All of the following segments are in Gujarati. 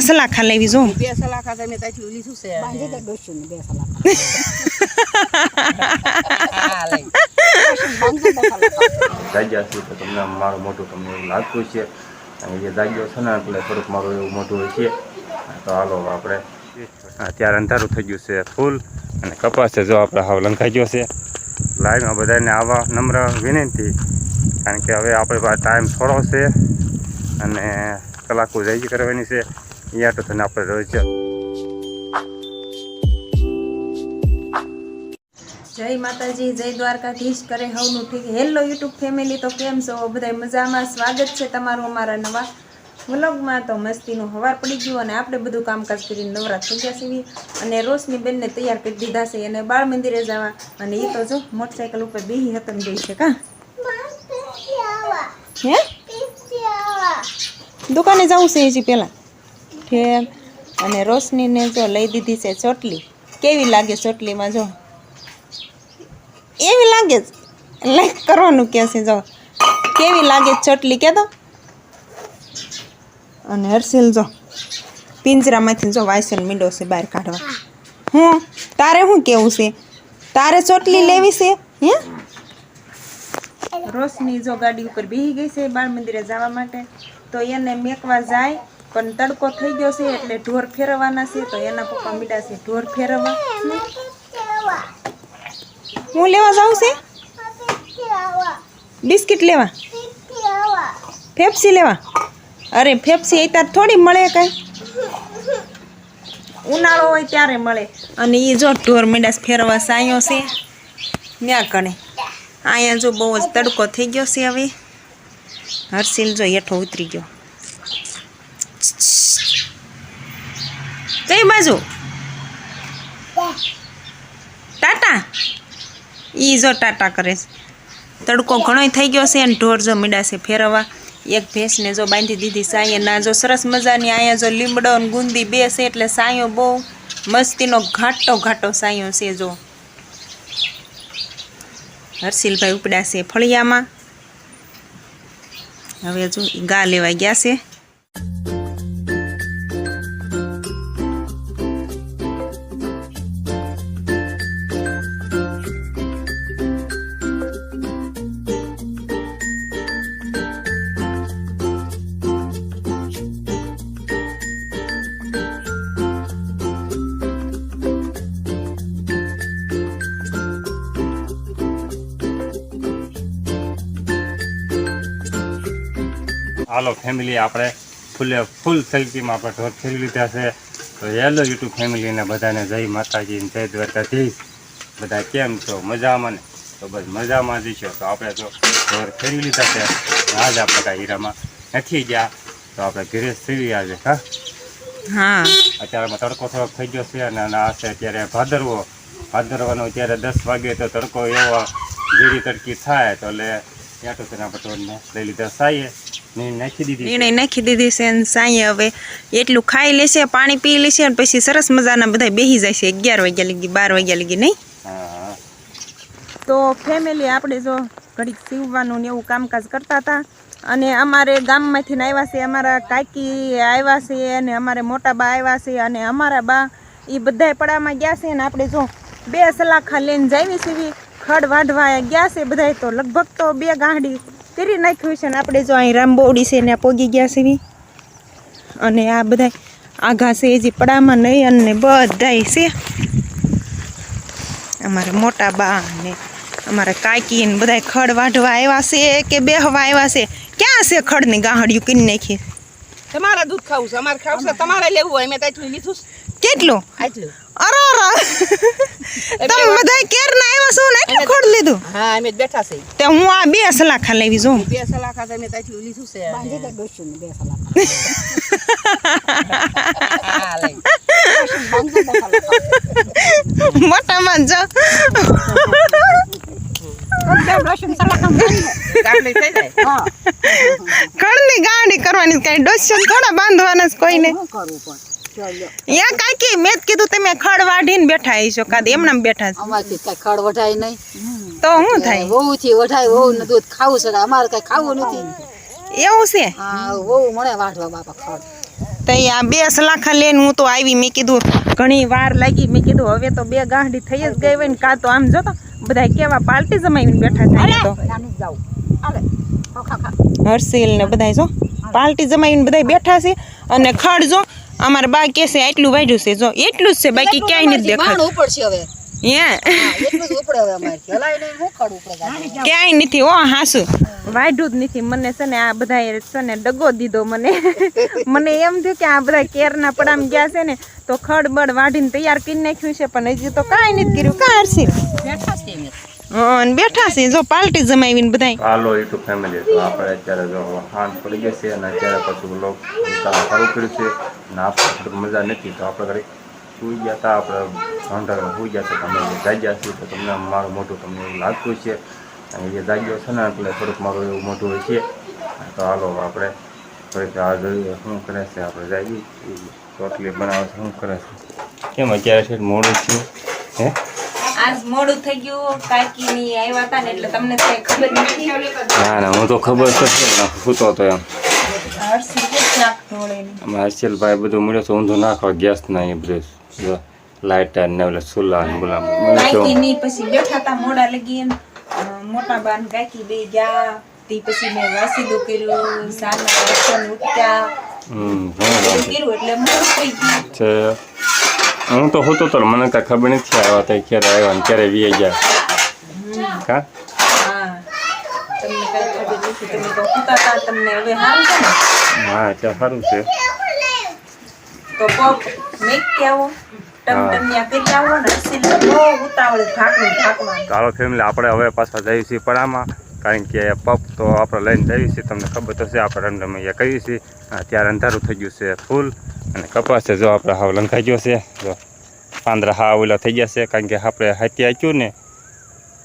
સલાખા લેવી જો. બે સલાખા તમે ત્યાંથી લીધું છે. બાંધી દે ડોસ્યું ને બે સલાખા. તમને મારું મોટું તમને એવું લાગતું છે અને જે જાગ્યો છે ને એટલે થોડુંક મારું એવું મોટું હોય છે તો હાલો આપણે અત્યારે અંધારું થઈ ગયું છે ફૂલ. અને કપાસ છે જો આપણે હાવ લંકાઈ ગયો છે. લાઈવમાં બધાને આવા નમ્ર વિનંતી. કારણ કે હવે આપણે પાસે ટાઈમ થોડો છે. અને કલાકો જઈ કરવાની છે. યા તો તને આપણે રોજ જય માતાજી જય દ્વારકાધીશ કરે હવનું ઠીક. હેલો યુટ્યુબ ફેમિલી તો કેમ છો? બધા મજામાં? સ્વાગત છે તમારું અમારા નવા વ્લોગમાં. તો મસ્તીનું હવાર પડી ગયું અને આપણે બધું કામકાજ કરીને નવરા થઈ ગયા છીએ. અને રોશની બેનને તૈયાર કરી દીધા છે અને બાળ મંદિરે જવા. અને એ તો જો મોટરસાઇકલ ઉપર બેહી હતન ગઈ છે કા હે? દુકાને જવું છે હજી પહેલાં. ઠેર અને રોશનીને જો લઈ દીધી છે ચોટલી. કેવી લાગે ચોટલીમાં જો? એવી લાગે છે લાઈક કરવાનું કે છે જો. કેવી લાગે છે ચોટલી કે તો અને હર્ષિલ જો, પિંજરામાંથી જો વાયસન મીંડો છે બહાર કાઢવા. હું? તારે શું કેવું છે? તારે ચોટલી લેવી છે? હે? રોશની જો ગાડી ઉપર બેસી ગઈ છે બાળ મંદિરે જવા માટે. તો એને મેકવા જાય પણ તડકો થઈ ગયો છે એટલે ઢોર ફેરવવાના છે તો એના પપ્પા મીડા છે ઢોર ફેરવવા. હું લેવા જાઉં છે? બિસ્કિટ લેવા? ફેફસી લેવા? અરે ફેફસી અત્યારે થોડી મળે કાંઈ? ઉનાળો હોય ત્યારે મળે. અને એ જો ઢોર મીડાસ ફેરવા સાયો છે. ત્યાં કણે. અહીંયા જો બહુ જ તડકો થઈ ગયો છે હવે. હર્ષિલ જો હેઠો ઉતરી ગયો. કઈ બાજુ? ટાટા? ઈ જો ટાટા કરે છે. તડકો ઘણોય થઈ ગયો છે અને ઢોર જો મીડાશે ફેરવવા. એક ભેંસને જો બાંધી દીધી સાંયે ના, જો સરસ મજાની અહીંયા જો લીમડો અને ગુંદી બે છે એટલે સાંયો બહુ મસ્તીનો ઘાટો ઘાટો સાંયો છે જો. હર્ષિલભાઈ ઉપડ્યા છે ફળિયામાં. હવે જો ગા લેવા ગયા છે. હાલો ફેમિલી આપણે ફૂલે ફૂલ સેલ્ફીમાં આપણે ઢોર ફેરવી લીધા છે. તો હેલો યુટ્યુબ ફેમિલીને બધાને જય માતાજી જય દ્વારકાધીશ. બધા કેમ છો? મજામાં ને? તો બસ મજામાં જ છો. તો આપણે તો ઢોર ફેરવી લીધા છે. આજ આપણે કાંઈ હીરામાં નથી ગયા. તો આપણે ઘરે સીવી આજે હા? હા. અત્યારે તડકો થોડોક થઈ ગયો છે અને આ છે અત્યારે ભાદરવો. ભાદરવાનો અત્યારે દસ વાગે તો તડકો એવો જીરી તડકી થાય. તો એટલે ત્યાં તો તેના પટોળને લઈ લીધા સાઈએ. એને નાખી દીધી છે અને સાંયે હવે એટલું ખાઈ લેશે પાણી પી લેશે અને પછી સરસ મજાના બધા બેસી જાય છે અગિયાર વાગ્યા લગી બાર વાગ્યા લગી નહીં? તો ફેમિલી આપણે જો ઘડીક સીવવાનું ને એવું કામકાજ કરતા હતા અને અમારે ગામમાંથી આવ્યા છે અમારા કાકી આવ્યા છે અને અમારે મોટા બા આવ્યા છે અને અમારા બા એ બધા પડામાં ગયા છે અને આપણે જો બે સલાખા લઈને જાવી સીવી ખડ વાઢવા ગયા છે બધાય તો લગભગ તો બે ગાંડી કરી નાખ્યું છે ને આપણે જો અહીં રામબોડી છે ને પોગી ગયા છે અને આ બધાય આઘા છે હજી પડામાં નહીં અને બધાય છે. અમારા મોટા બા ને અમારા કાકી ને બધા ખડ વાઢવા આવ્યા છે કે બેહવા આવ્યા છે. ક્યાં છે ખડની ગાહડિયું કરી નાખી? તમારે દૂધ ખાવું છે, અમારે ખાવું છે, તમારે લેવું હોય, મેં ત્યાંથી લીધું કેટલું? આટલું. અરે અરે તમે બધા કેર ના આવ્યા છો ને? એટલું ખોડ લીધું? હા અમે બેઠા છે તે હું આ બે સલાખા લેવી છું બે સલાખા તમે તાચલું લીધું છે. બાંધી દે ને બે સલાખા મોટા મોટામાં જો ગાડી કરવાની કઈ ડોશન થોડા બાંધવાના જ કોઈને. યા કાકી મેં કીધું તમે ખડ વાઢીને બેઠા છો કાદ એમનામ બેઠા છો. અમારથી કઈ ખડ વઢાય નહીં. તો શું થાય? વહુ થી વઢાય વહુ ને દૂધ ખાવું છે અમારે કઈ ખાવું નથી. એવું છે? હા વહુ મળે વાઢવા બાપા ખડ. તો આ બે સલાખા લઈને હું તો આવી મેં કીધું ઘણી વાર લાગી મેં કીધું હવે તો બે ગાંઠી થઈ જ ગઈ હોય ને કાં તો આમ જો તો બધા કેવા પાલટી જમાવીને બેઠા છે તો. હર્ષિલ ને બધા જો પાલટી જમાવીને બધા બેઠા છે અને ખડ જો અમારા બા કે છે આટલું વાઢ્યું છે. જો એટલું જ છે બાકી ક્યાંય નથી દેખાતું. ઉપડશે હવે. હે? એટલું જ ઉપડે હવે અમારે. હલાય નહીં હું ખડ ઉપડે ગાડી. ક્યાંય નથી ઓ હાસુ. વાઢ્યું જ નથી. મને છે ને આ બધા છે ને ડગો દીધો મને. મને એમ થયું કે આ બધા કેરના પડામ ગયા છે ને તો ખડ બળ વાઢીને તૈયાર કરી નાખ્યું છે પણ હજી તો કાંઈ નથી કર્યું. કાં છે અને બેઠા છે, જો પાર્ટી જમાવીને બધા હાલો, યુટ્યુબ ફેમિલી, તો આપણે અત્યારે જો હાન પડી ગઈ છે અને અત્યારે પછી લોક સારું કર્યું છે અને આપણે મજા નથી, તો આપણે ઘરે સુઈ ગયા હતા, આપણે ઘંટા સુઈ ગયા હતા તમે જાગ્યા છીએ, તો તમને મારું મોટું તમને એવું લાગતું છે અને જે જાગ્યો છે ને, એટલે થોડુંક મારું એવું મોટું હોય છે. તો હાલો, આપણે ફરી આ જોઈએ, શું કરે છે, આપણે જાગીએ રોટલી બનાવે છે, શું કરે છે. કેમ અત્યારે છે, મોડું થયું હે? આજ મોડું થઈ ગયું કાકી ની આવ્યા હતા ને એટલે તમને કઈ ખબર નથી. ના ના હું તો ખબર તો છે સૂતો હતો એમ હર્ષિલભાઈ બધું મળ્યો તો ઊંધું નાખવા ગેસ ના એ બધું લાઇટર ને ઓલા સુલા ને બોલા પછી બેઠા હતા મોડા લગી મોટા બાન કાકી બે ગયા તે પછી મેં વાસીદું કર્યું સાના વાસણ ઉઠ્યા હમ કર્યું એટલે મોડું થઈ ગયું. છે. હું તો હોતો તો મને કાંઈ ખબર નથી આવ્યા તો ક્યારે આવ્યા ને ક્યારે વી ગયા. હા? હા ત્યાં સારું છે. તો પગ ચાલો ફેમિલી આપણે હવે પાછા જઈએ છીએ પડામાં. કારણ કે પપ તો આપણે લઈને જઈએ છીએ. તમને ખબર તો છે આપણે રંડમૈયા કહીએ છીએ. અત્યારે અંધારું થઈ ગયું છે ફૂલ અને કપાસ છે. જો આપણે હાવ લંકાઈ ગયો છે. જો પાંદરા હાવ ઓલા થઈ ગયા છે. કારણ કે આપણે હાથી આંક્યું ને,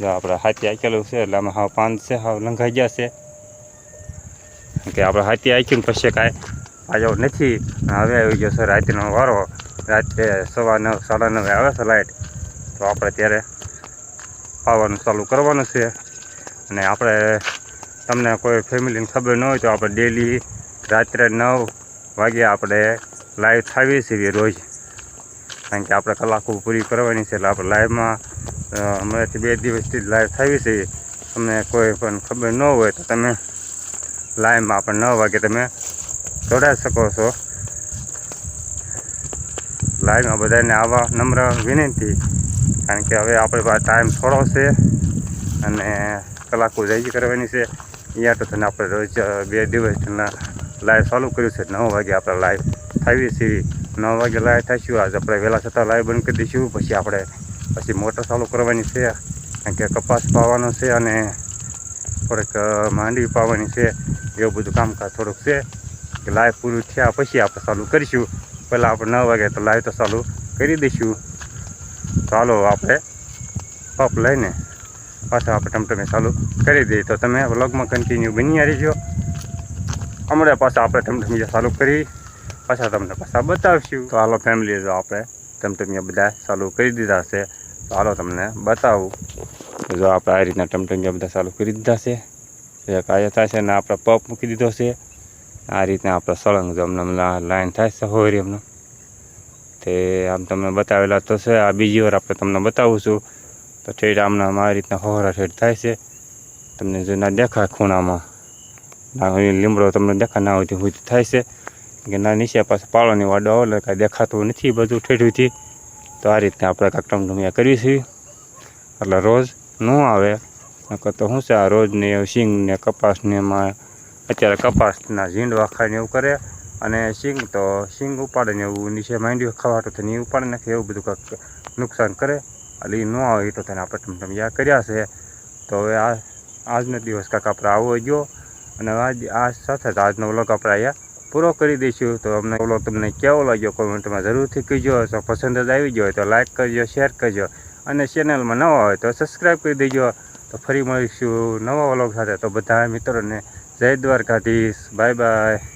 જો આપણે હાથી આંકેલું છે. એટલે આમાં હાવ પાંદ છે, હાવ લંકાઈ ગયા છે. કારણ કે આપણે હાથી આંક્યું ને પછી કાંઈ આવ્યો નથી. હવે આવી ગયો છે રાતનો વારો. રાત્રે સવા નવ, સાડા નવે આવે છે લાઇટ તો આપણે ત્યારે પાવાનું ચાલુ કરવાનું છે. અને આપણે તમને કોઈ ફેમિલીને ખબર ન હોય તો આપણે ડેલી રાત્રે નવ વાગે આપણે લાઈવ થવી છીએ રોજ. કારણ કે આપણે કલાકો પૂરી કરવાની છે એટલે આપણે લાઈવમાં હમણાંથી બે દિવસથી લાઈવ થવી છે. તમને કોઈ પણ ખબર ન હોય તો તમે લાઈવમાં આપણે નવ વાગે તમે જોડાઈ શકો છો. લાઈવમાં બધાને આવા નમ્ર વિનંતી. કારણ કે હવે આપણે ટાઈમ થોડો છે અને કલાકો જઈ કરવાની છે. અહીંયા તો તને આપણે રોજ બે દિવસ લાઈવ ચાલુ કર્યું છે. નવ વાગે આપણે લાઈવ થાવીએ છીએ. નવ વાગે લાઈવ થઈશું આજ આપણે વહેલા છતાં લાઈવ બંધ કરી દઈશું. પછી આપણે, પછી મોટર ચાલુ કરવાની છે. કારણ કે કપાસ પાવાનો છે અને થોડીક માંડવી પાવાની છે. એવું બધું કામકાજ થોડુંક છે. કે લાઈવ પૂરું થયા પછી આપણે ચાલુ કરીશું. પહેલાં આપણે નવ વાગે તો લાઈવ તો ચાલુ કરી દઈશું. ચાલો આપણે પપ લઈને પાછા આપણે ટમટમે ચાલુ કરી દઈએ. તો તમે વ્લોગમાં કન્ટિન્યુ બની રહેજો. હમણાં પાછા આપણે ટમટમિયા ચાલુ કરી પાછા તમને પાછા બતાવશું. તો હાલો ફેમિલી જો આપણે ટમટમિયા બધા ચાલુ કરી દીધા છે. તો હાલો તમને બતાવું. જો આપણે આ રીતના ટમટમિયા બધા ચાલુ કરી દીધા છે. એક આ થાય છે ને આપણે પપ મૂકી દીધો છે. આ રીતના આપણે સળંગ જો અમને લાઈન થાય છે હોય એમનો તે આમ તમને બતાવેલા તો છે. આ બીજી વાર આપણે તમને બતાવું છું તો ઠેઠ આમના આ રીતના હોરા ઠેઠ થાય છે. તમને જો ના દેખાય ખૂણામાં. લીમડો તમને દેખા ના હોય હોય થાય છે. કે ના નીચે પાસે પાળોની વાડો આવે એટલે કાંઈ દેખાતું નથી બધું ઠેઠુંથી તો આ રીતના આપણે કાંક ટમટમિયા કરીએ છીએ એટલે રોજ ન આવે. નકર તો શું છે આ રોજને સિંગ ને કપાસને એમાં અત્યારે કપાસના ઝીંડવા ખાઈને એવું કરે. અને સિંગ તો સિંગ ઉપાડે ને એવું નીચે માંડ્યું ખવાટું થઈને એ ઉપાડી નાખે એવું બધું કાંઈક નુકસાન કરે. એટલે એ ન આવે એ તો તેને આપણે ટમટમિયા કર્યા છે. તો હવે આ, આજનો દિવસ કાંક આપણે આવો ગયો. અને આજ, આ સાથે જ આજનો વ્લોગ આપણે અહીંયા પૂરો કરી દઈશું. તો અમને ઓલો તમને કેવો લાગ્યો કોમેન્ટમાં જરૂરથી કહેજો. તો પસંદ જ આવી ગયો હોય તો લાઈક કરજો શેર કરજો. અને ચેનલમાં નવા હોય તો સબસ્ક્રાઈબ કરી દેજો. તો ફરી મળીશું નવા વ્લોગ સાથે. તો બધા મિત્રોને જય દ્વારકાધીશ. Bye bye